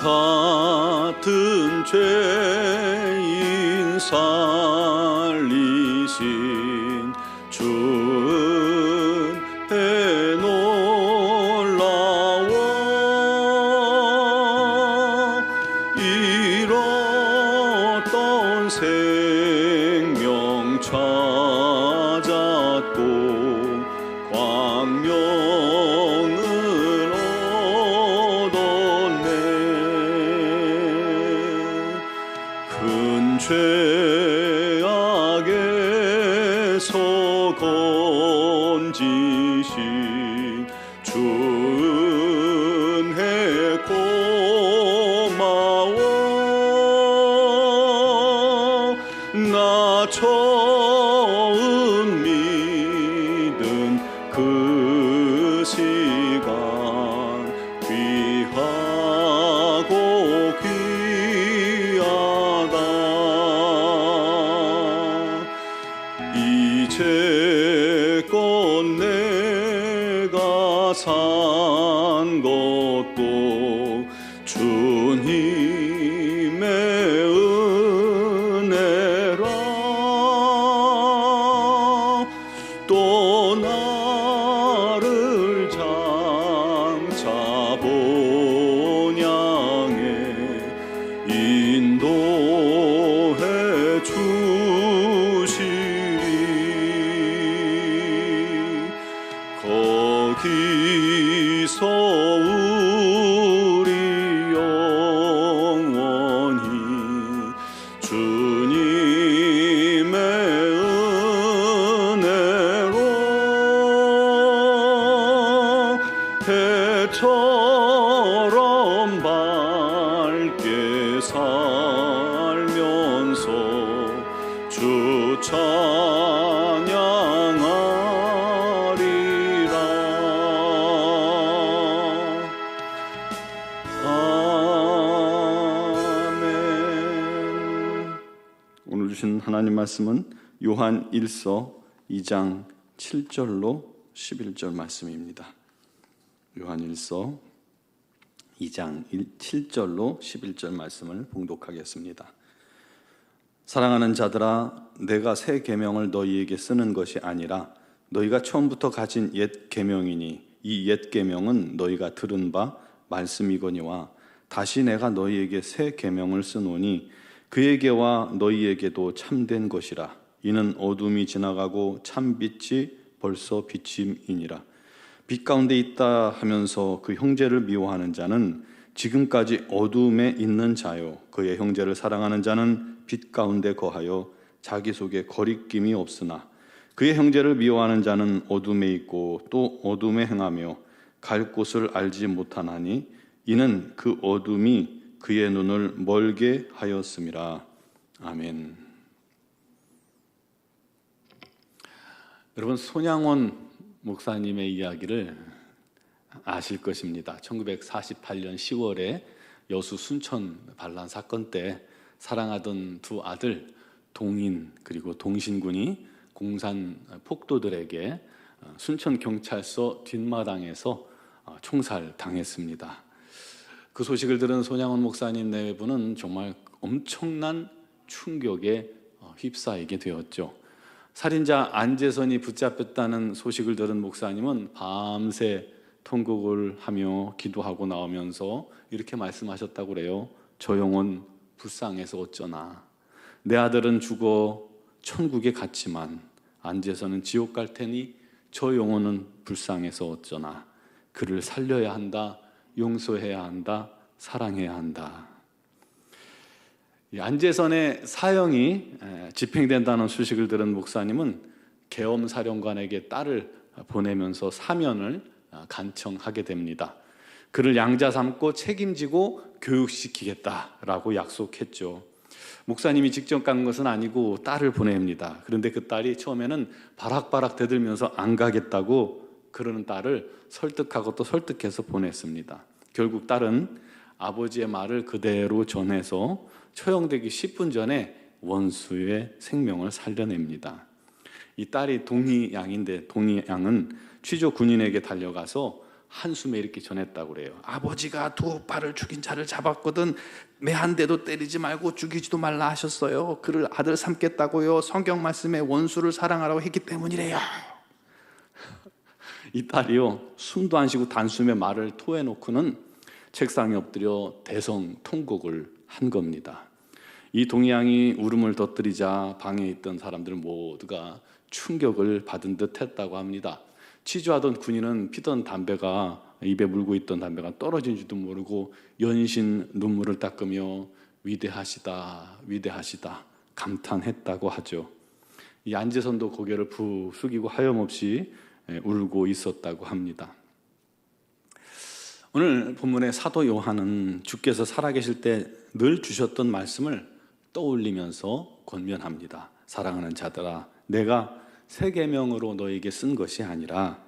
같은 죄인 살리신 주은혜 놀라워 생 나처 해처럼 밝게 살면서 주 찬양하리라 아멘 오늘 주신 하나님 말씀은 요한 1서 2장 7절로 11절 말씀입니다. 요한 1서 2장 7절로 11절 말씀을 봉독하겠습니다. 사랑하는 자들아 내가 새 계명을 너희에게 쓰는 것이 아니라 너희가 처음부터 가진 옛 계명이니 이 옛 계명은 너희가 들은 바 말씀이거니와 다시 내가 너희에게 새 계명을 쓰노니 그에게와 너희에게도 참된 것이라 이는 어둠이 지나가고 참 빛이 벌써 비침이니라 빛 가운데 있다 하면서 그 형제를 미워하는 자는 지금까지 어둠에 있는 자요 그의 형제를 사랑하는 자는 빛 가운데 거하여 자기 속에 거리낌이 없으나 그의 형제를 미워하는 자는 어둠에 있고 또 어둠에 행하며 갈 곳을 알지 못하나니 이는 그 어둠이 그의 눈을 멀게 하였음이라 아멘. 여러분 손양원 목사님의 이야기를 아실 것입니다. 1948년 10월에 여수 순천 반란 사건 때 사랑하던 두 아들 동인 그리고 동신군이 공산 폭도들에게 순천 경찰서 뒷마당에서 총살 당했습니다. 그 소식을 들은 손양원 목사님 내부는 정말 엄청난 충격에 어, 휩싸이게 되었죠. 살인자 안재선이 붙잡혔다는 소식을 들은 목사님은 밤새 통곡을 하며 기도하고 나오면서 이렇게 말씀하셨다고 그래요. 저 영혼 불쌍해서 어쩌나. 내 아들은 죽어 천국에 갔지만 안재선은 지옥 갈 테니 저 영혼은 불쌍해서 어쩌나. 그를 살려야 한다. 용서해야 한다. 사랑해야 한다. 이 안재선의 사형이 에, 집행된다는 소식을 들은 목사님은 계엄 사령관에게 딸을 보내면서 사면을 아, 간청하게 됩니다. 그를 양자 삼고 책임지고 교육시키겠다라고 약속했죠. 목사님이 직접 간 것은 아니고 딸을 보냅니다. 그런데 그 딸이 처음에는 바락바락 대들면서 안 가겠다고 그러는 딸을 설득하고 또 설득해서 보냈습니다. 결국 딸은 아버지의 말을 그대로 전해서 처형되기 10분 전에 원수의 생명을 살려냅니다. 이 딸이 동희양인데 동희양은 취조 군인에게 달려가서 한숨에 이렇게 전했다고 그래요. 아버지가 두 오빠를 죽인 자를 잡았거든. 매한 대도 때리지 말고 죽이지도 말라 하셨어요. 그를 아들 삼겠다고요. 성경 말씀에 원수를 사랑하라고 했기 때문이래요. 이 딸이요 숨도 안 쉬고 단숨에 말을 토해놓고는 책상에 엎드려 대성 통곡을 한 겁니다. 이 동양이 울음을 터뜨리자 방에 있던 사람들 모두가 충격을 받은 듯 했다고 합니다. 취조하던 군인은 피던 담배가 입에 물고 있던 담배가 떨어진 줄도 모르고 연신 눈물을 닦으며 위대하시다, 위대하시다 감탄했다고 하죠. 이 안재선도 고개를 푹 숙이고 하염없이 예, 울고 있었다고 합니다. 오늘 본문의 사도 요한은 주께서 살아계실 때 늘 주셨던 말씀을 떠올리면서 권면합니다. 사랑하는 자들아, 내가 새 계명으로 너에게 쓴 것이 아니라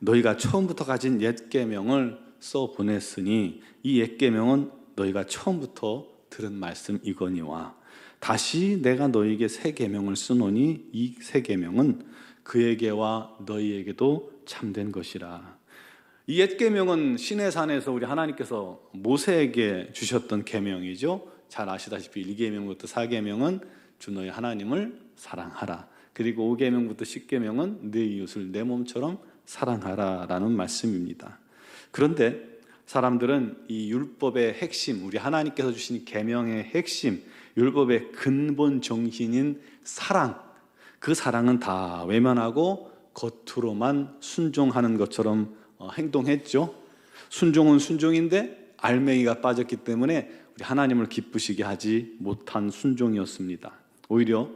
너희가 처음부터 가진 옛 계명을 써 보냈으니 이 옛 계명은 너희가 처음부터 들은 말씀이거니와 다시 내가 너희에게 새 계명을 쓰노니 이 새 계명은 그에게와 너희에게도 참된 것이라. 이 옛 계명은 신의 산에서 우리 하나님께서 모세에게 주셨던 계명이죠. 잘 아시다시피 1계명부터 4계명은 주 너희 하나님을 사랑하라. 그리고 5계명부터 10계명은 내 이웃을 내 몸처럼 사랑하라라는 말씀입니다. 그런데 사람들은 이 율법의 핵심, 우리 하나님께서 주신 계명의 핵심, 율법의 근본 정신인 사랑, 그 사랑은 다 외면하고 겉으로만 순종하는 것처럼 어, 행동했죠. 순종은 순종인데 알맹이가 빠졌기 때문에 우리 하나님을 기쁘시게 하지 못한 순종이었습니다. 오히려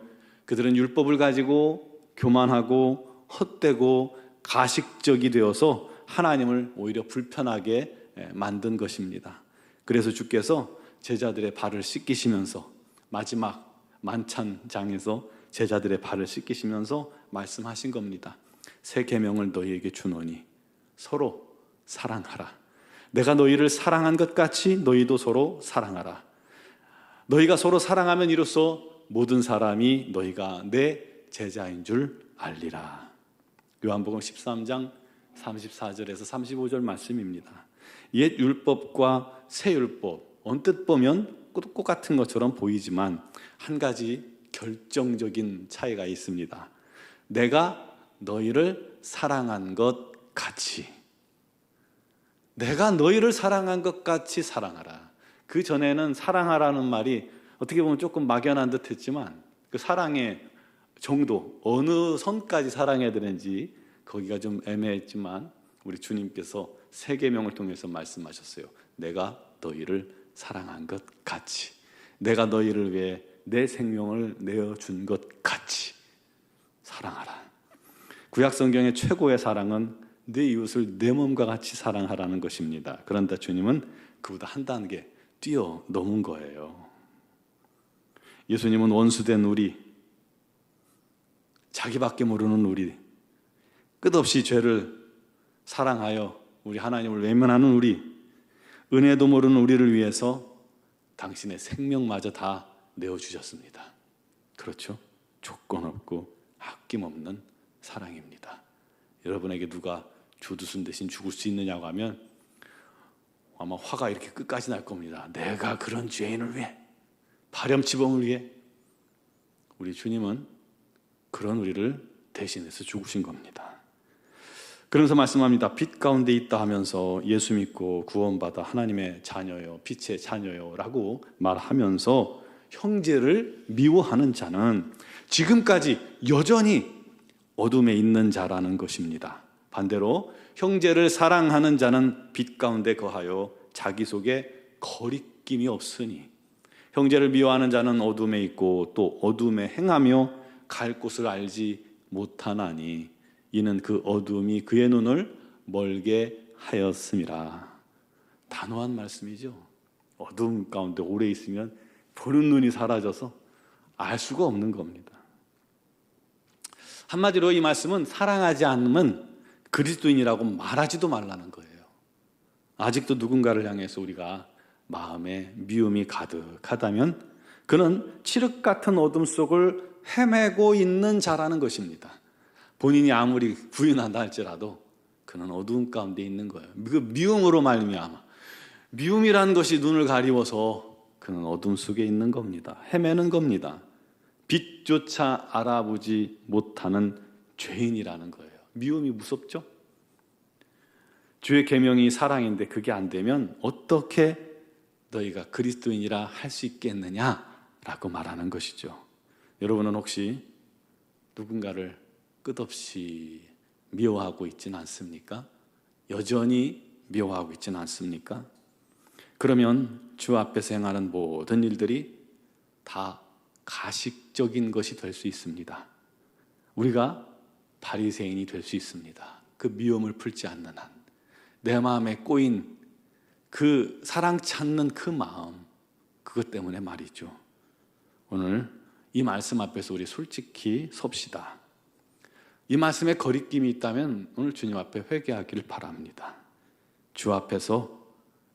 그들은 율법을 가지고 교만하고 헛되고 가식적이 되어서 하나님을 오히려 불편하게 예, 만든 것입니다. 그래서 주께서 제자들의 발을 씻기시면서 마지막 만찬장에서 제자들의 발을 씻기시면서 말씀하신 겁니다. 새 계명을 너희에게 주노니 서로 사랑하라. 내가 너희를 사랑한 것 같이 너희도 서로 사랑하라. 너희가 서로 사랑하면 이로써 모든 사람이 너희가 내 제자인 줄 알리라. 요한복음 13장 34절에서 35절 말씀입니다. 옛 율법과 새 율법 언뜻 보면 똑같은 것처럼 보이지만 한 가지 결정적인 차이가 있습니다. 내가 너희를 사랑한 것 같이 내가 너희를 사랑한 것 같이 사랑하라. 그 전에는 사랑하라는 말이 어떻게 보면 조금 막연한 듯 했지만 그 사랑의 정도, 어느 선까지 사랑해야 되는지 거기가 좀 애매했지만 우리 주님께서 세계명을 통해서 말씀하셨어요. 내가 너희를 사랑한 것 같이. 내가 너희를 위해 내 생명을 내어준 것 같이 사랑하라. 구약 성경의 최고의 사랑은 내 이웃을 내 몸과 같이 사랑하라는 것입니다. 그런데 주님은 그보다 한 단계 뛰어 넘은 거예요. 예수님은 원수된 우리, 자기밖에 모르는 우리, 끝없이 죄를 사랑하여 우리 하나님을 외면하는 우리, 은혜도 모르는 우리를 위해서 당신의 생명마저 다 내어주셨습니다. 그렇죠? 조건 없고 아낌없는 사랑입니다. 여러분에게 누가 주두순 대신 죽을 수 있느냐고 하면 아마 화가 이렇게 끝까지 날 겁니다. 내가 그런 죄인을 위해, 파렴치범을 위해 우리 주님은 그런 우리를 대신해서 죽으신 겁니다. 그러면서 말씀합니다. 빛 가운데 있다 하면서 예수 믿고 구원받아 하나님의 자녀요, 빛의 자녀요라고 말하면서 형제를 미워하는 자는 지금까지 여전히 어둠에 있는 자라는 것입니다. 반대로 형제를 사랑하는 자는 빛 가운데 거하여 자기 속에 거리낌이 없으니 형제를 미워하는 자는 어둠에 있고 또 어둠에 행하며 갈 곳을 알지 못하나니 이는 그 어둠이 그의 눈을 멀게 하였음이라. 단호한 말씀이죠. 어둠 가운데 오래 있으면 보는 눈이 사라져서 알 수가 없는 겁니다. 한마디로 이 말씀은 사랑하지 않으면 그리스도인이라고 말하지도 말라는 거예요. 아직도 누군가를 향해서 우리가 마음에 미움이 가득하다면 그는 칠흑 같은 어둠 속을 헤매고 있는 자라는 것입니다. 본인이 아무리 부인한다 할지라도 그는 어두운 가운데 있는 거예요. 그 미움으로 말미암아 미움이라는 것이 눈을 가리워서 그는 어둠 속에 있는 겁니다. 헤매는 겁니다. 빛조차 알아보지 못하는 죄인이라는 거예요. 미움이 무섭죠? 주의 계명이 사랑인데 그게 안 되면 어떻게 너희가 그리스도인이라 할 수 있겠느냐라고 말하는 것이죠. 여러분은 혹시 누군가를 끝없이 미워하고 있지는 않습니까? 여전히 미워하고 있지는 않습니까? 그러면 주 앞에서 행하는 모든 일들이 다 가식적인 것이 될 수 있습니다. 우리가 바리새인이 될 수 있습니다. 그 미움을 풀지 않는 한, 내 마음에 꼬인 그 사랑 찾는 그 마음, 그것 때문에 말이죠. 오늘 이 말씀 앞에서 우리 솔직히 섭시다. 이 말씀에 거리낌이 있다면 오늘 주님 앞에 회개하기를 바랍니다. 주 앞에서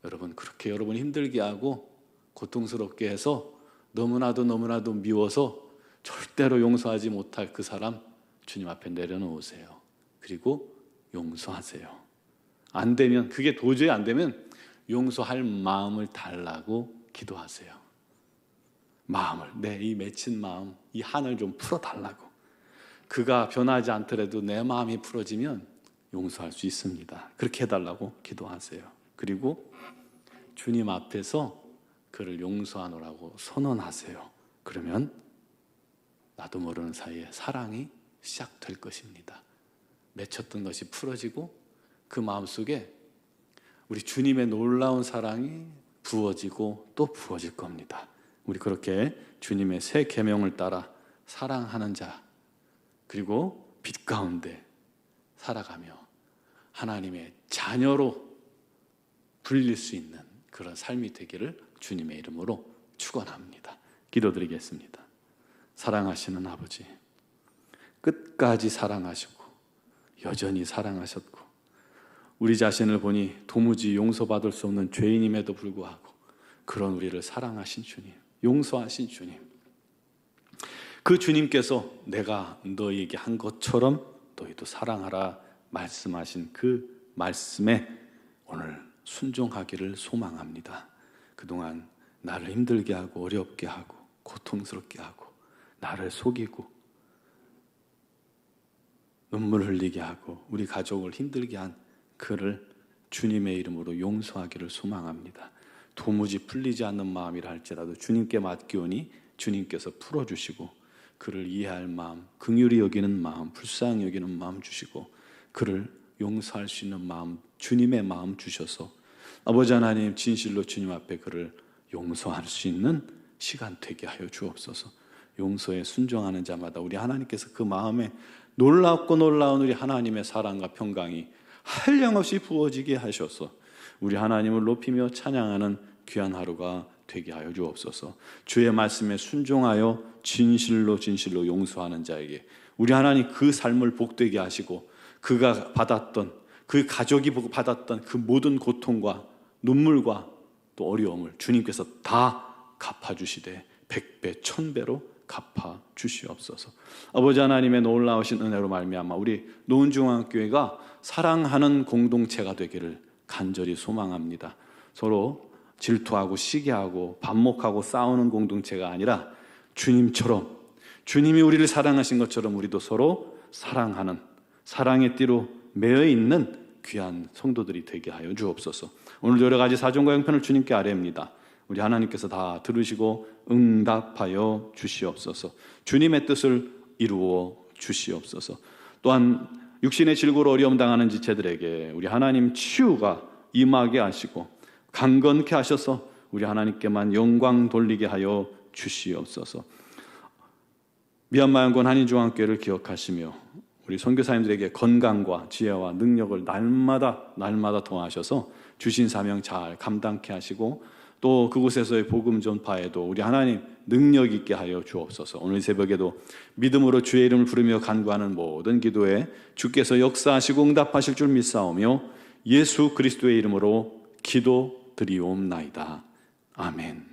여러분 그렇게 여러분 힘들게 하고 고통스럽게 해서 너무나도 너무나도 미워서 절대로 용서하지 못할 그 사람 주님 앞에 내려놓으세요. 그리고 용서하세요. 안 되면 그게 도저히 안 되면 용서할 마음을 달라고 기도하세요. 마음을 내 이 맺힌 마음 이 한을 좀 풀어 달라고. 그가 변하지 않더라도 내 마음이 풀어지면 용서할 수 있습니다. 그렇게 해달라고 기도하세요. 그리고 주님 앞에서 그를 용서하노라고 선언하세요. 그러면 나도 모르는 사이에 사랑이 시작될 것입니다. 맺혔던 것이 풀어지고 그 마음 속에 우리 주님의 놀라운 사랑이 부어지고 또 부어질 겁니다. 우리 그렇게 주님의 새 계명을 따라 사랑하는 자 그리고 빛 가운데 살아가며 하나님의 자녀로 불릴 수 있는 그런 삶이 되기를 주님의 이름으로 축원합니다. 기도드리겠습니다. 사랑하시는 아버지 끝까지 사랑하시고 여전히 사랑하셨고 우리 자신을 보니 도무지 용서받을 수 없는 죄인임에도 불구하고 그런 우리를 사랑하신 주님, 용서하신 주님. 그 주님께서 내가 너희에게 한 것처럼 너희도 사랑하라 말씀하신 그 말씀에 오늘 순종하기를 소망합니다. 그동안 나를 힘들게 하고 어렵게 하고 고통스럽게 하고 나를 속이고 눈물 흘리게 하고 우리 가족을 힘들게 한 그를 주님의 이름으로 용서하기를 소망합니다. 도무지 풀리지 않는 마음이라 할지라도 주님께 맡기오니 주님께서 풀어주시고 그를 이해할 마음, 긍휼히 여기는 마음, 불쌍히 여기는 마음 주시고 그를 용서할 수 있는 마음, 주님의 마음 주셔서 아버지 하나님 진실로 주님 앞에 그를 용서할 수 있는 시간 되게 하여 주옵소서. 용서에 순종하는 자마다 우리 하나님께서 그 마음에 놀랍고 놀라운 우리 하나님의 사랑과 평강이 한량없이 부어지게 하셔서 우리 하나님을 높이며 찬양하는 귀한 하루가 되게 하여 주옵소서. 주의 말씀에 순종하여 진실로 진실로 용서하는 자에게 우리 하나님 그 삶을 복되게 하시고 그가 받았던 그 가족이 받았던 그 모든 고통과 눈물과 또 어려움을 주님께서 다 갚아 주시되 백배 천배로 갚아 주시옵소서. 아버지 하나님의 놀라우신 은혜로 말미암아 우리 노은중앙교회가 사랑하는 공동체가 되기를 간절히 소망합니다. 서로 질투하고 시기하고 반목하고 싸우는 공동체가 아니라 주님처럼 주님이 우리를 사랑하신 것처럼 우리도 서로 사랑하는 사랑의 띠로 매여 있는 귀한 성도들이 되게 하여 주옵소서. 오늘 여러 가지 사정과 형편을 주님께 아뢰입니다. 우리 하나님께서 다 들으시고 응답하여 주시옵소서. 주님의 뜻을 이루어 주시옵소서. 또한 육신의 질고로 어려움 당하는 지체들에게 우리 하나님 치유가 임하게 하시고 강건케 하셔서 우리 하나님께만 영광 돌리게 하여 주시옵소서. 미얀마 연구원 한인중앙교회를 기억하시며 우리 선교사님들에게 건강과 지혜와 능력을 날마다 날마다 통하셔서 주신 사명 잘 감당케 하시고 또 그곳에서의 복음 전파에도 우리 하나님 능력 있게 하여 주옵소서. 오늘 새벽에도 믿음으로 주의 이름을 부르며 간구하는 모든 기도에 주께서 역사하시고 응답하실 줄 믿사오며 예수 그리스도의 이름으로 기도 드리옵나이다. 아멘.